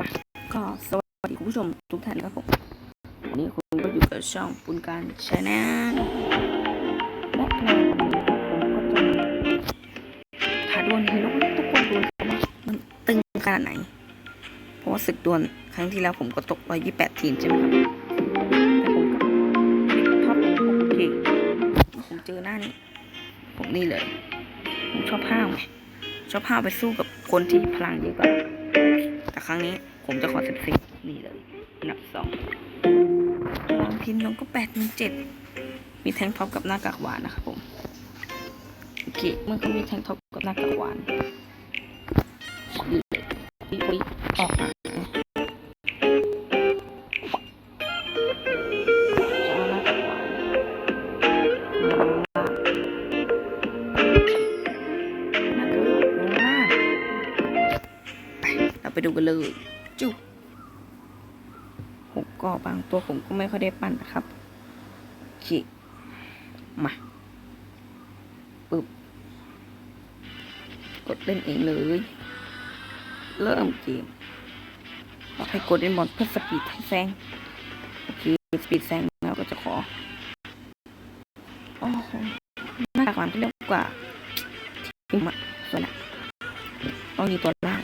มา ก็สวัสดีคุณผู้ชมทุกท่านครับผมวันนี้คุณก็อยู่กับช่องปุนการชาแนลและในวันนี้ผมก็จะมาท้าดวลให้น้องทุกคนดูนะครับว่ามันตึงขนาดไหน เพราะว่าศึกดวลครั้งที่แล้วผมก็ตกไปยี่แปดทีมใช่ไหมครับแต่ผมก็ติดท็อปโอเคผมเจอหน้านี้ผมนี่เลยผมชอบห้าวไงชอบห้าวไปสู้กับคนที่พลังเยอะกว่าแต่ครั้งนี้ ผมจะขอสิบสิบนี่เลยอันดับสองลองพิมพ์ลงก็แปดมีเจ็ดมีแทงท็อปกับหน้ากากหวานนะครับผมโอเคมันก็มีแทงท็อปกับหน้ากากหวานนี่เลยออกมาจะเอาหน้ากากหวานมาลงล่างหน้ากากหวานลงล่างไปเราไปดูกันเลย ก็บางตัวผมก็ไม่ค่อยได้ปั้นนะครับโอเคมาปึ๊บกดเล่นเองเลย เริ่มเกมเราให้กดเล่นบอลเพื่อสปีดให้แซงโอเคสปีดแซงแล้วก็จะขอโอ้โหน้าตาความที่เรียกว่าทีมอะส่วนอะต้องมีตัวล่าง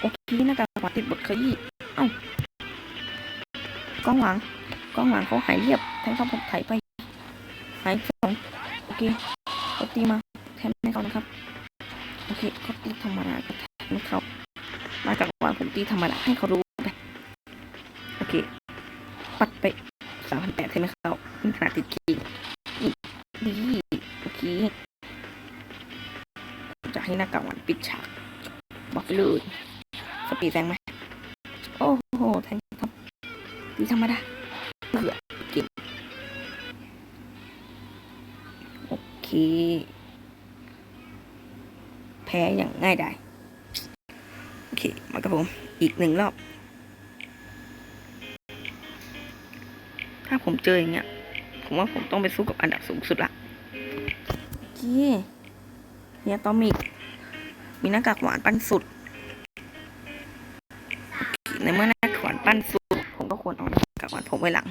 โอเคหน้ากากขวาติดบทขยี้เอ้ากล้อง หลังกล้องหลังเขาหายเรียบแทงเข้าผมไถไปหายสองโอเคเขาตีมาแทนไม่เขานะครับโอเคเขาตีธรรมดาแทนไม่เขามาจากวางผมตีธรรมดาให้เขารู้ไปโอเค ปัดไปสามพันแปดใช่ไหมเขานี่ขนาดติดคีย์อีกดีโอเคจะให้หน้ากากหวานปิดฉากบอกไปเลยสปีดแรงไหม ดีธรรมดาเบื่อเก็บโอเค แพ้อย่างง่ายดายโอเค มากับผม อีกหนึ่งรอบ ถ้าผมเจออย่างเงี้ย ผมว่าผมต้องไปสู้กับอันดับสูงสุดละโอเคเนี่ยตอมิกมีหน้ากากหวานปั้นสุด ในเมื่อหน้ากากหวานปั้นสุด ก็ควรเอากากหวานผมไว้หลัง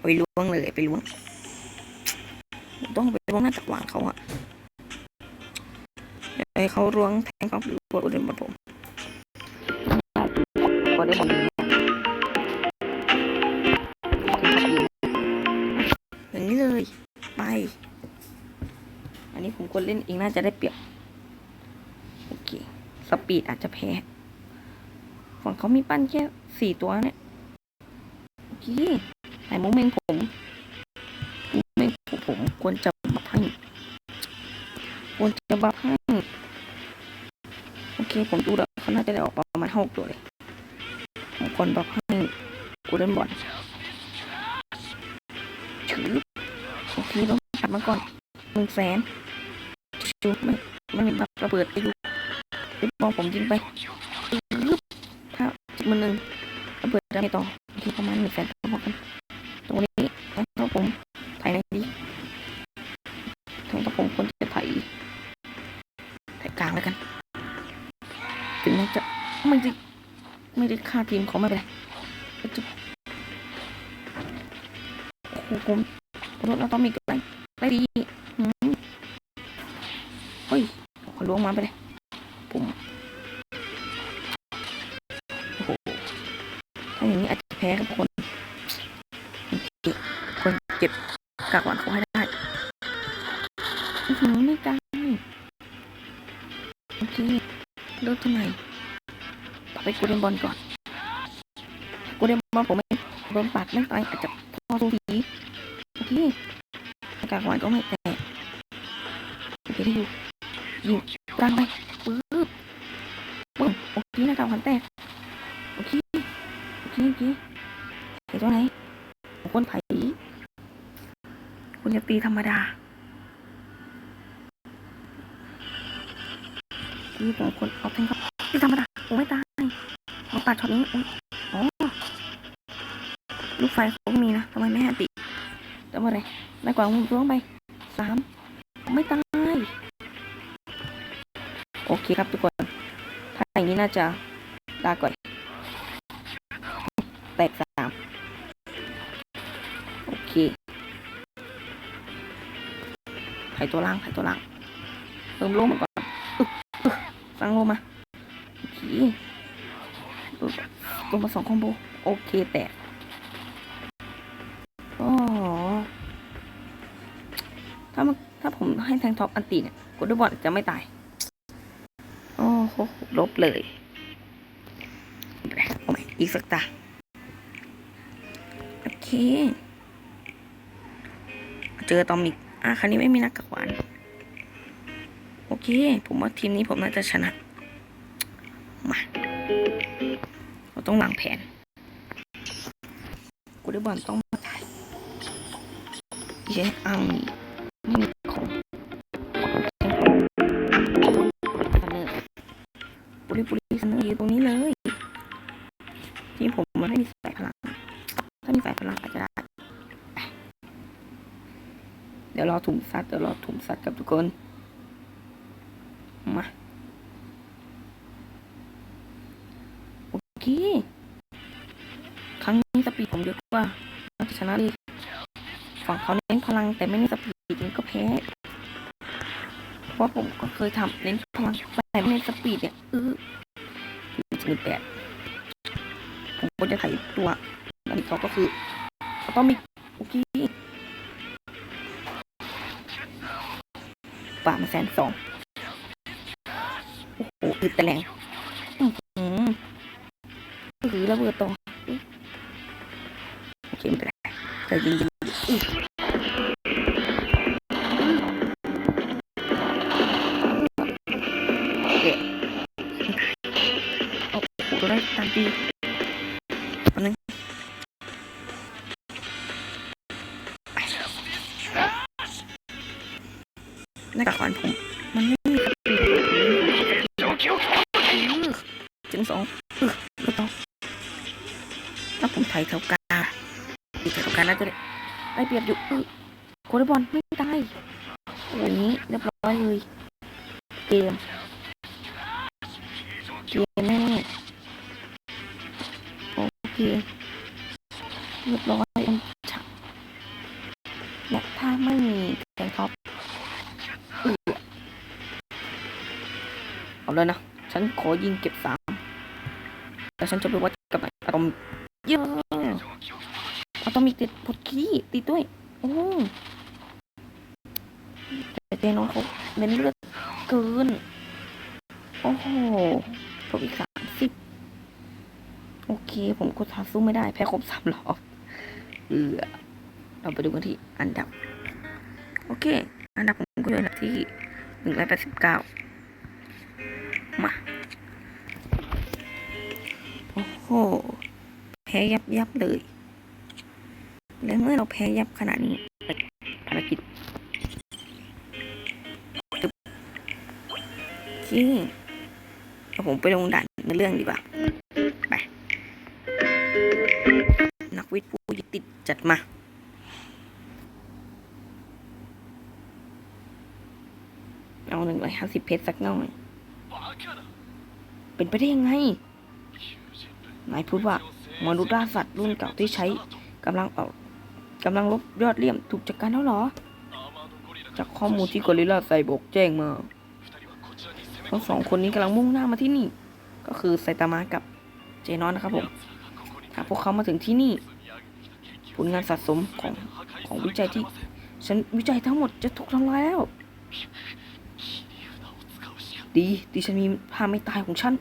ไปล้วงเลยไปล้วง ต้องไปล้วงหน้ากากหวานเขาอะไอ้เขาล้วงแทงเขาหรือตัวอุดมบนผมก็ได้หมดอย่างนี้เลยไป อันนี้ผมกดเล่นเองน่าจะได้เปรียบโอเคสปีดอาจจะแพ้ฝั่งเขามีปั้นแค่สี่ตัวเนี่ย โอเคแต่โมเมนต์ผมโมเมนต์ผมควรจะบัฟให้ควรจะบัฟให้โอเค ผมดูแล้วเขาน่าจะได้ออกประมาณหกตัวเลยผมควรบัฟให้กูเล่นบอลถือโอเคต้องตัดมาก่อนหนึ่งแสนชูไม่ไม่มีบัฟระเบิดไปดูไปมองผมยิงไปถ้ามือหนึ่งระเบิดได้ต่อที่ประมาณหนึ่งแสน พอกันตรงนี้แล้วถ้าผมถ่ายในดีถ้าผมควรจะถ่ายถ่ายกลางแล้วกัน ถึงแม้จะไม่ได้ไม่ได้ค่าทีมเขาไม่เป็นไรจะโอ้โหผมรถเราต้องมีอะไรได้ดีเฮ้ยขอล้วงมาไปเลยผม กากหวานเขาให้ได้ อือหือไม่ได้โอเคเลิกเท่ไหร่ต่อไปกูเล่นบอลก่อน กูเล่นบอลผมไม่โดนปัดไม่ตายอาจจะพอสูสีโอเคกากหวานก็ไม่แตกโอเคได้อยู่ยิงกลางไปปึ๊บปึ้งโอเคน้ากากหวานแตก โอเค โอเคโอเคเห็นตัวไหนคนไผ่ คุณจะตีธรรมดาตีผมคนเอาแทงครับตีธรรมดาโอ้ไม่ตายเอาตัดช็อตนี้อ๋อลูกไฟเขาก็มีนะทำไมไม่ให้ติแต่ว่าอะไรได้กว่าผมล้วงไปสามไม่ตายโอเคครับทุกคนถ้าอย่างนี้น่าจะลาก่อนแตกสาม ตัวล่างไข่ตัวล่างเพิ่มโลมาก่อนอึ๊บอึ๊บสร้างโลมาโอเคอึ๊บลงมาสองคอมโบ โอเคแตกอ๋อถ้ามันถ้าผมให้แทงท็อปอันตีเนี่ยกดด้วยบอลจะไม่ตาย โอ้โหลบเลยเอาใหม่อีกสักตา โอเค เจอตอมิก อะคราวนี้ไม่มีนักกักหวาน โอเค ผมว่าทีมนี้ผมน่าจะชนะ มา เราต้องวางแผน กูได้บอลต้องมาถ่ายเย้อัง ซัดเดี๋ยวรอถุมซัดกับทุกคนมาโอเคครั้งนี้สปีดผมเยอะกว่าน่าจะชนะเลยฝั่งเขาเน้นพลังแต่ไม่เน้นสปีดนี่ก็แพ้เพราะผมก็เคยทำเน้นพลังแต่ไม่เน้นสปีดเนี่ยเออจุดแปดผมก็จะถ่ายตัวแล้วอีกเขาก็คือเขาต้องมีโอเค กว่ามาแสนสองโอ้โหอึดแต่แรงอื้อหือระเบิดต่ออื้อโอเคไม่เป็นไรแต่ยิงยิง ดีแถวกลางน่าจะได้ได้เปรียบอยู่อื้อโคดบอลไม่ได้โอ้ยนี้เรียบร้อยเลยเกมเกมแน่โอเคเรียบร้อยอันฉะและถ้าไม่มีแกงท็อปเอาเลยนะ ฉันขอยิงเก็บสามแต่ฉันจะไปวัดกับอะตอมเยอะ ต้องมิกติดพดขี้ติดด้วยโอ้แต่เจน้องเขาเน้นเลือดเกิน โอ้โหครบอีกสามสิบโอเค ผมกดทาสู้ไม่ได้ แพ้ครบสามรอบเออเราไปดูกันที่อันดับ โอเค อันดับผมก็อยู่อันดับที่หนึ่งร้อยแปดสิบเก้ามา โอ้โห แพ้ยับยับเลย และเมื่อเราแพ้ยับขนาดนี้ภารกิจที่เดี๋ยวผมไปลงด่านในเรื่องดีกว่า ไป นักวิทย์ผู้ยึดติดจัดมาเอาหนึ่งร้อยห้าสิบเพชรสักหน่อย เป็นไปได้ยังไง นายพูดว่ามนุษย์ล่าสัตว์รุ่นเก่าที่ใช้กำลังออก กำลังลบยอดเลี่ยมถูกจัดการแล้วเหรอ จากข้อมูลที่กอริลลาไซบกแจ้งมาทั้งสองคนนี้กำลังมุ่งหน้ามาที่นี่ ก็คือไซตามะกับเจนอนนะครับผมหากพวกเขามาถึงที่นี่ ผลงานสะสมของของวิจัยที่ ฉันวิจัยทั้งหมดจะถูกทำลายแล้ว ดีที่ฉันมีผ้าไม่ตายของฉัน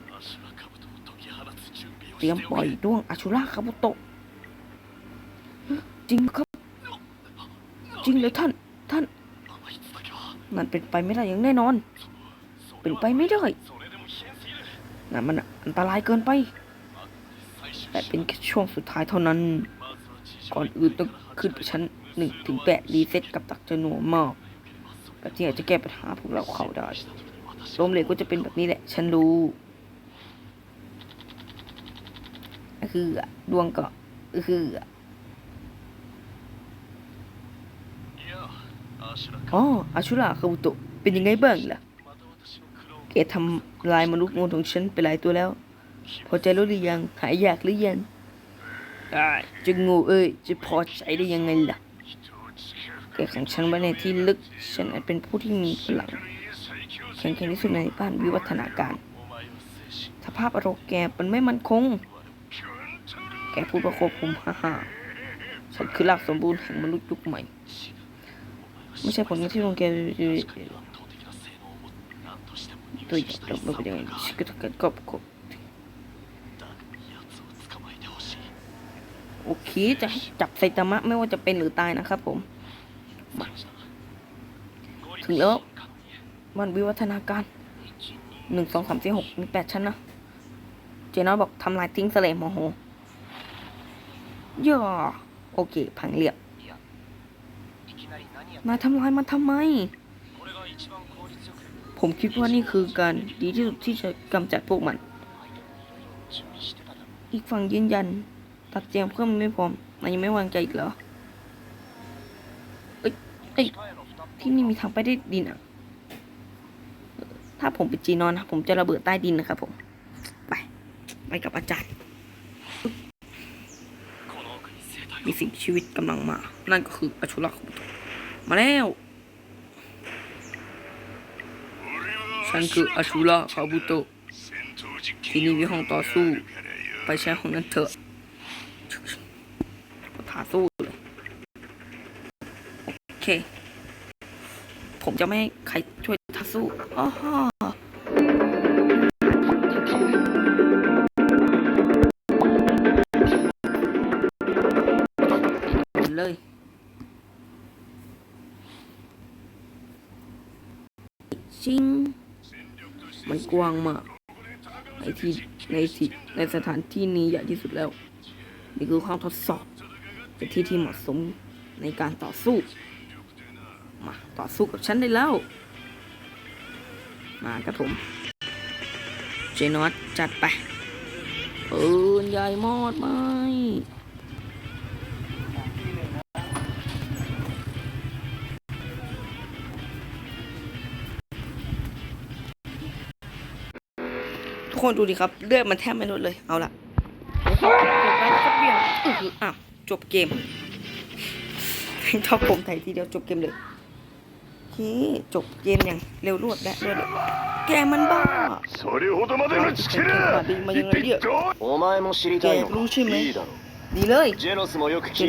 เตรียมปล่อยดวงอาชูราคาบุโตะจริงครับ จริงเลยท่าน ท่านนั่นเป็นไปไม่ได้อย่างแน่นอน เป็นไปไม่ได้นั่นมันอันตรายเกินไป แต่เป็นแค่ช่วงสุดท้ายเท่านั้น ก่อนอื่นต้องขึ้นไปชั้นหนึ่งถึงแปดรีเซ็ตกับตักจำนวมากแบบที่อาจจะแก้ปัญหาพวกเราเขาได้ล้มเหลวก็จะเป็นแบบนี้แหละ ฉันรู้คือดวงก็คือ อ๋ออาชุระคาบุโตะเป็นยังไงบ้างล่ะแกทำลายมนุษย์งูของฉันไปหลายตัวแล้ว พอใจแล้วหรือยังหายอยากหรือยังได้จะงูเอ้ยจะพอใจได้ยังไงล่ะแกขังฉันไว้ในที่ลึกฉันอาจเป็นผู้ที่มีพลังแข็งแกร่งที่สุดในบ้านวิวัฒนาการสภาพอารมณ์แกมันไม่มั่นคง แกพูดประโคบผมฮ่าฮ่าฉันคือรากสมบูรณ์แห่งมนุษย์ยุคใหม่ ไม่ใช่ผลงานที่โรงแกตัวใหญ่เราไม่เป็นยังไงชิคกี้พายก็ก็โอเคจะจับไซตามะไม่ว่าจะเป็นหรือตายนะครับผมถึงแล้วมันวิวัฒนาการหนึ่งสองสามสี่หกมีแปดชั้นนะ เจนอยบอกทำลายทิ้งสเลมโมโหย่อโอเค พังเรียบ นายทำลายมันทำไม ผมคิดว่านี่คือการดีที่สุดที่จะกำจัดพวกมัน อีกฝั่งยืนยัน ตัดเจียงเพิ่มไม่พร้อมนายยังไม่วางใจอีกเหรอเอ้ยเอ้ยที่นี่มีทางไปได้ดินอะ ถ้าผมเป็นจีนอนนะผมจะระเบิดใต้ดินนะครับผม ไป ไปกับอาจารย์มีสิ่งมีชีวิตกำลังมา นั่นก็คืออชุระคุโตะ มาแล้วฉันคืออาชุระคาบุโตะที่นี่มีห้องต่อสู้ ไปใช้ห้องนั้นเถอะก็ท้าสู้เลยโอเค ผมจะไม่ให้ใครช่วยท้าสู้อ้อฮเลย ชิง มันกว้างมาก ในที่ในที่ในสถานที่นี้ใหญ่ที่สุดแล้ว นี่คือห้องทดสอบ เป็นที่ที่เหมาะสมในการต่อสู้ มาต่อสู้กับฉันได้แล้ว มาครับผม เจนอตจัดไปปืนใหญ่มอดไหม คนดูดิครับเลือดมันแทบไม่ลดเลยเอาละจบเกมชอบผมไทยทีเดียวจบเกมเลยทีจบเกมอย่างเร็วรวดและรวแกมันบ้ามัยังไงเยอะแกรู้ใช่ไหมดีเลยเจ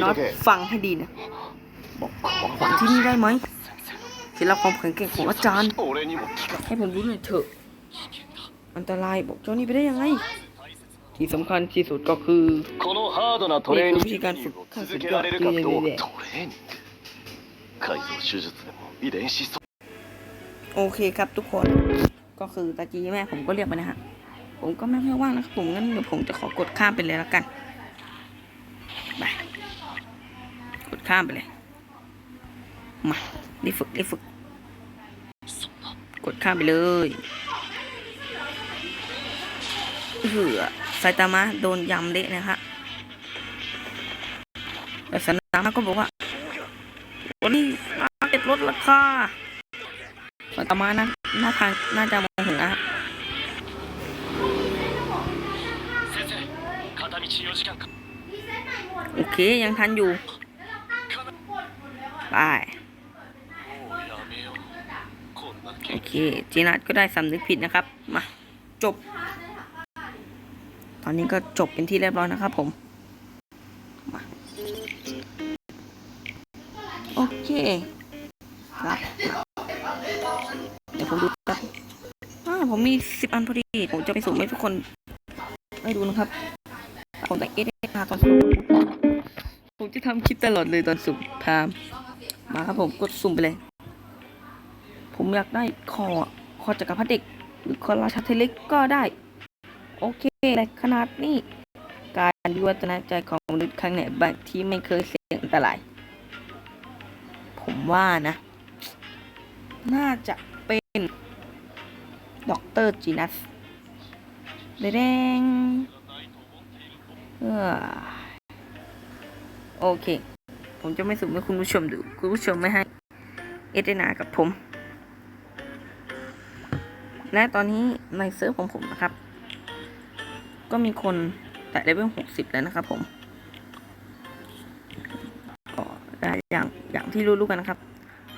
นอตฟังให้ดีนะบอกฟังที่นี่ได้ไหมเคล็ดลับความแข็งแกร่งของอาจารย์ ให้ผมรู้หน่อยเถอะ อันตรายบอกเจ้านี่ไปได้ยังไง ที่สำคัญที่สุดก็คือ このハードなトレーニングを続けられるかどうかいやいやいやトレーニング改造手術でも遺伝子操 โอเคครับทุกคน ก็คือตะกี้แม่ผมก็เรียกไปนะฮะ ผมก็ไม่ค่อยว่างนะครับผมงั้นเดี๋ยวผมจะขอกดข้ามไปเลยแล้วกัน ไป กดข้ามไปเลย มาได้ฝึกได้ฝึก กดข้ามไปเลย เหือไซตามะโดนยำเละนะฮะแต่สนามก็บอกว่า วันนี้มาเก็ตลดราคาไตามะนะน่าทางน่าจะมองเห็นนะโอเค ยังทันอยู่ ไป โอเค จีนัทก็ได้สำนึกผิดนะครับ มา จบ ตอนนี้ก็จบเป็นที่เรียบร้อยนะครับผมมาโอเคครับเดี๋ยวผมดูครับอ่าผมมีสิบอันพอดี ผมจะไปสุ่มให้ทุกคนให้ดูนะครับ ผมแต่เอสพาตอนสุ่มผมจะทำคลิปตลอดเลยตอนสุ่มพามมาครับผมกดสุ่มไปเลย ผมอยากได้คอคอจักรพรรดิเด็ก หรือคอราชาเทเล็กก็ได้ โอเคแต่ขนาดนี้ การวิวัฒนาใจของมนุษย์ครั้งไหนบ้างที่ไม่เคยเสี่ยงอันตราย ผมว่านะ น่าจะเป็นด็อกเตอร์จีนัสแดงโอเค ผมจะไม่สุ่มให้คุณผู้ชมดู คุณผู้ชมไม่ให้ เอเดนากับผม และตอนนี้ในเซิร์ฟของผมนะครับ ก็มีคนแต่เลเวลหกสิบแล้วนะครับผมก็อย่างอย่างที่รู้ๆกันนะครับ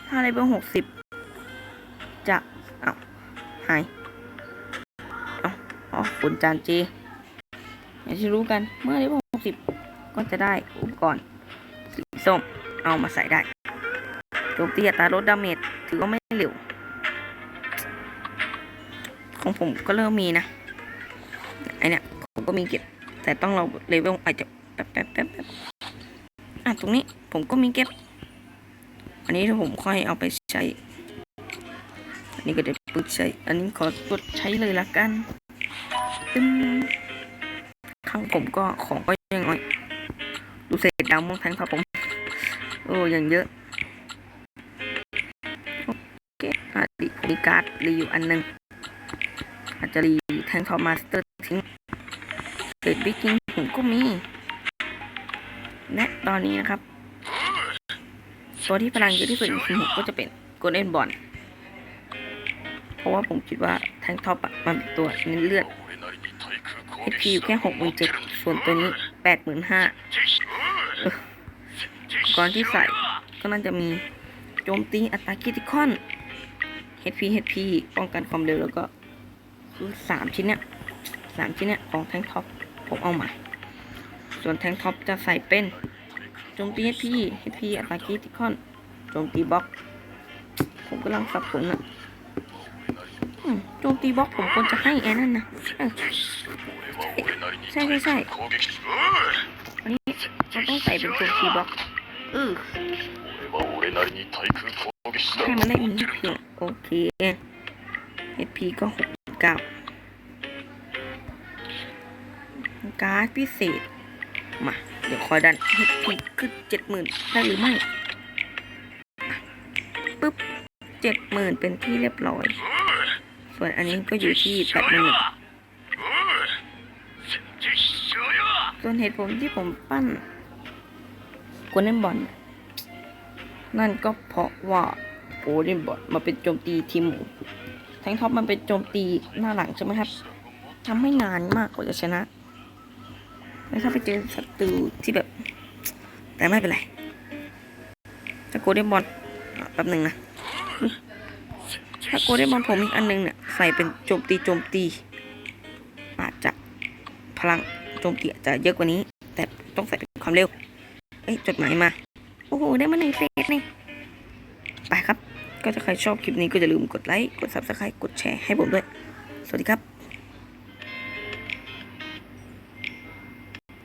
ถ้าเลเวลหกสิบจะเอาหายเอาอ๋อคุณจานเจอย่างที่รู้กันเมื่อเลเวลหกสิบก็จะได้อุปกรณ์สีส้มเอามาใส่ได้โจมตีอัตราลดดาเมจถือว่าไม่เร็วของผมก็เริ่มมีนะไอเนี่ย ก็มีเก็บ แต่ต้องเราเลเวลอาจจะแป๊บแป๊บแป๊บแป๊บอะตรงนี้ผมก็มีเก็บ อันนี้ถ้าผมค่อยเอาไปใช้ อันนี้ก็จะปึ๊กใช้ อันนี้ขอกดใช้เลยละกันตึ้มข้างผมก็ของก็ยังน้อยดูเศษดาวม่วงแทงครับผม โอ้ยังเยอะโอเคอะดีการ์ดรีอยู่อันหนึ่งอาจจะรีแทงทอมมาสเตอร์ หรือไปกินผมก็มี และตอนนี้นะครับ ตัวที่พลังเยอะที่สุดของผมก็จะเป็นโกลเด้นบอลเพราะว่าผมคิดว่าแทงท็อปมันเป็นตัวเน้นเลือดเอพีอยู่แค่หกหมื่นเจ็ดส่วนตัวนี้แปดหมื่นห้าก่อนที่ใส่ก็น่าจะมีโจมตีอัตราคิติคอน HP HP ป้องกันความเร็วแล้วก็คือสามชิ้นเนี้ยสามชิ้นเนี้ยของแทงท็อป ผมเอามา ส่วนแทงท็อปจะใส่เป็นโจมตี HP HP อัตราคิติคอนโจมตีบล็อก ผมกำลังสับสนอะโจมตีบล็อกผมควรจะให้แอนนั่นนะใช่ใช่ใช่อันนี้เราต้องใส่เป็นโจมตีบล็อกเออให้มันได้มีเพียงโอเคเอพีก็หกเก้า การ์ดพิเศษ มา เดี๋ยวคอยดัน HP ขึ้นเจ็ดหมื่นได้หรือไม่ปึ๊บเจ็ดหมื่นเป็นที่เรียบร้อย ส่วนอันนี้ก็อยู่ที่แปดหมื่นส่วนเหตุผลที่ผมปั้นกวนเล่นบอลนั่นก็เพราะว่าโอเดนบอดมาเป็นโจมตีทีมหมูแทงท็อปมันเป็นโจมตีหน้าหลังใช่ไหมครับทำให้นานมากกว่าจะชนะ แล้วถ้าไปเจอศัตรูที่แบบ แต่ไม่เป็นไรถ้าโกเด้บอลแป๊บหนึ่งนะถ้าโกเด้บอลผมอีกอันหนึงเนี่ยใส่เป็นโจมตีโจมตี อาจจะพลังโจมตีอาจจะเยอะกว่านี้ แต่ต้องใส่เป็นความเร็ว เอ้ยจดหมายมา โอ้โห ได้มาหนึ่งเศษนี่ไปครับ ก็ถ้าใครชอบคลิปนี้ก็อย่าลืมกดไลค์ กด subscribe กดแชร์ให้ผมด้วย สวัสดีครับ